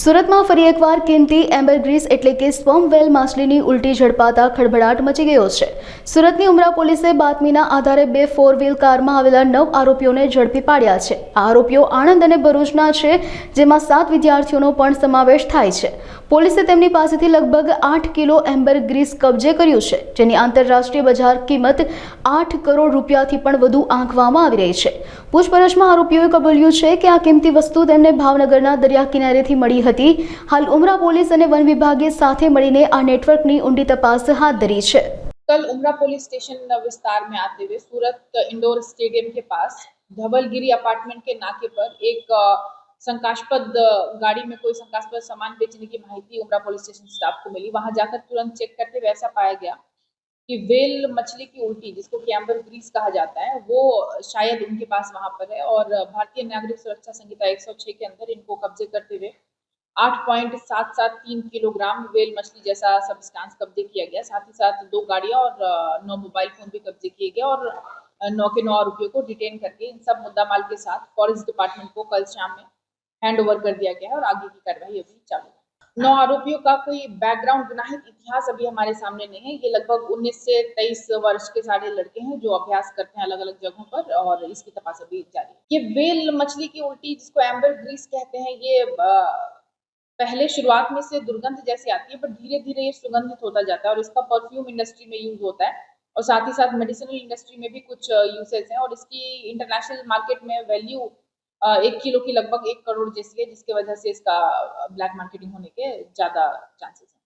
સુરતમાં ફરી એકવાર કિંમતી એમ્બરગ્રીસ એટલે કે સ્વમ વેલ માછલીની ઉલટી ઝડપાતા ખળભળાટ મચી ગયો છે સુરતની ઉમરા પોલીસે બાતમીના આધારે બે ફોર વ્હીલ કારમાં આવેલા નવ આરોપીઓને ઝડપી પાડ્યા છે આ આરોપીઓ આણંદ અને ભરૂચના છે જેમાં સાત વિદ્યાર્થીઓનો પણ સમાવેશ થાય છે પોલીસે તેમની પાસેથી લગભગ આઠ કિલો એમ્બરગ્રીસ કબજે કર્યું છે જેની આંતરરાષ્ટ્રીય બજાર કિંમત આઠ કરોડ રૂપિયાથી પણ વધુ આંકવામાં આવી રહી છે પૂછપરછમાં આરોપીઓએ કબૂલ્યું છે કે આ કિંમતી વસ્તુ તેમને ભાવનગરના દરિયા કિનારેથી મળી હતી તિ હલ ઉમરા પોલીસ અને বন વિભાગે સાથે મળીને આ નેટવર્કની ઉંડી તપાસ હાથ ધરી છે. કલ ઉમરા પોલીસ સ્ટેશનના વિસ્તારમાં આવતેવે સુરત ઇન્ડોર સ્ટેડિયમ કે પાસ ધવલગિરિ એપાર્ટમેન્ટ કે નાકે પર એક સંકાષ્પદ ગાડીમાં કોઈ સંકાષ્પદ સામાન વેચનેની માહિતી ઉમરા પોલીસ સ્ટેશન સ્ટાફને મળી. વહા જાકર તુરંત ચેક કરતે વૈસા પાયા ગયા કે વેલ મછલીની ઉંટી जिसको કેમ્બલ ગ્રીસ કહા જાતા હે વો શાયદ انકે પાસ વહા પર હે ઓર ભારતીય નાગરિક સુરક્ષા સંગીતા 106 કે અંદર ઇનકો કબજે કરતે વે 8.773 किलोग्राम वेल मछली जैसा सब्सटेंस कब्जे किया गया साथ ही साथ दो गाड़ियां और नौ मोबाइल फोन भी कब्जे किए गए और नौ के नौ आरोपियों को डिटेन करके इन सब मुद्दा माल के साथ फॉरेस्ट डिपार्टमेंट को कल शाम में हैंड कर दिया गया है और आगे की कार्रवाई अभी चालू नौ आरोपियों का कोई बैकग्राउंड गुनाहित इतिहास अभी हमारे सामने नहीं है ये लगभग 19 से 23 वर्ष के सारे लड़के हैं जो अभ्यास करते हैं अलग अलग जगहों पर और इसकी तपास अभी जारी ये वेल मछली की उल्टी जिसको एम्बर ग्रीस कहते हैं ये पहले शुरुआत में से दुर्गंध जैसी आती है पर धीरे धीरे ये सुगंधित होता जाता है और इसका परफ्यूम इंडस्ट्री में यूज होता है और साथ ही साथ मेडिसिनल इंडस्ट्री में भी कुछ यूसेज हैं और इसकी इंटरनेशनल मार्केट में वैल्यू एक किलो की लगभग एक करोड़ जैसी है जिसके वजह से इसका ब्लैक मार्केटिंग होने के ज़्यादा चांसेस हैं